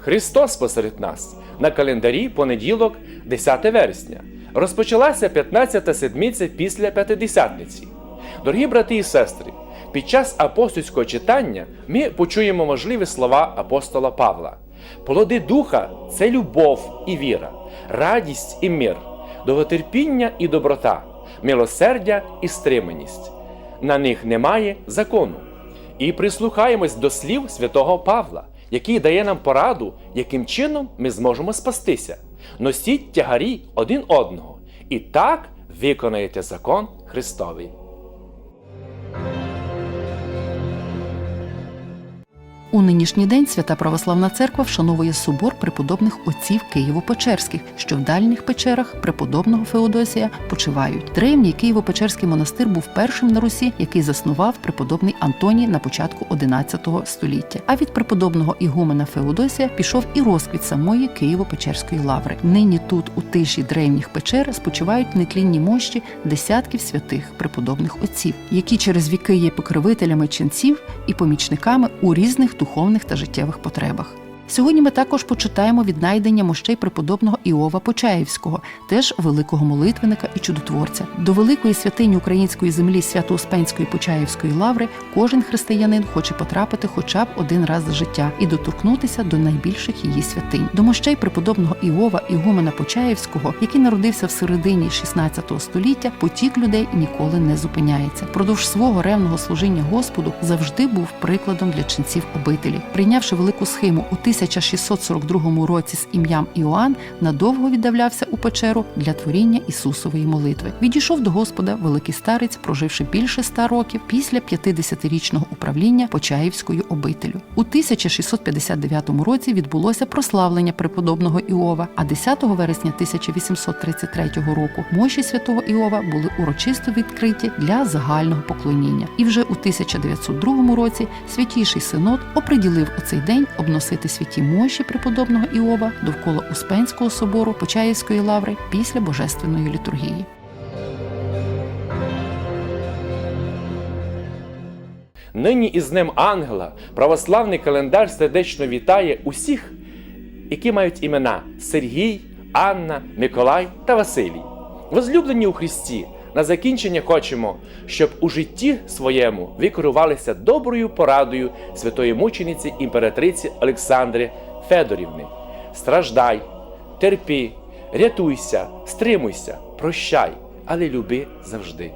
Христос посеред нас на календарі понеділок, 10 вересня. Розпочалася 15-та седмиця після П'ятидесятниці. Дорогі брати і сестри, під час апостольського читання ми почуємо можливі слова апостола Павла. Плоди духа це любов і віра, радість і мир, довготерпіння і доброта, милосердя і стриманість. На них немає закону. І прислухаємось до слів святого Павла, який дає нам пораду, яким чином ми зможемо спастися. Носіть тягарі один одного, і так виконаєте закон Христовий. У нинішній день Свята Православна Церква вшановує собор преподобних отців Києво-Печерських, що в дальніх печерах преподобного Феодосія почивають. Древній Києво-Печерський монастир був першим на Русі, який заснував преподобний Антоній на початку XI століття. А від преподобного ігумена Феодосія пішов і розквіт самої Києво-Печерської лаври. Нині тут, у тиші древніх печер, спочивають нетлінні мощі десятків святих преподобних отців, які через віки є покровителями ченців і помічниками у різних духовних та життєвих потребах. Сьогодні ми також почитаємо віднайдення мощей преподобного Іова Почаївського, теж великого молитвенника і чудотворця. До великої святині української землі Свято-Успенської Почаївської лаври кожен християнин хоче потрапити хоча б один раз за життя і доторкнутися до найбільших її святинь. До мощей преподобного Іова Ігумена Почаївського, який народився в середині 16 століття, потік людей ніколи не зупиняється. Продовж свого ревного служіння Господу завжди був прикладом для ченців обителі. Прийнявши велику схиму у 1642 році з ім'ям Іоанн, надовго віддавлявся у печеру для творіння Ісусової молитви. Відійшов до Господа великий старець, проживши більше ста років після 50-річного управління Почаївською обителю. У 1659 році відбулося прославлення преподобного Іова, а 10 вересня 1833 року мощі святого Іова були урочисто відкриті для загального поклоніння. І вже у 1902 році святіший синод оприділив у цей день обносити святі мощі преподобного Іова довкола Успенського собору Почаївської лаври після божественної літургії. Нині із Днем Ангела православний календар сердечно вітає усіх, які мають імена Сергій, Анна, Миколай та Василій. Возлюблені у Христі, на закінчення хочемо, щоб у житті своєму ви керувалися доброю порадою святої мучениці імператриці Олександри Федорівни. Страждай, терпи, рятуйся, стримуйся, прощай, але люби завжди.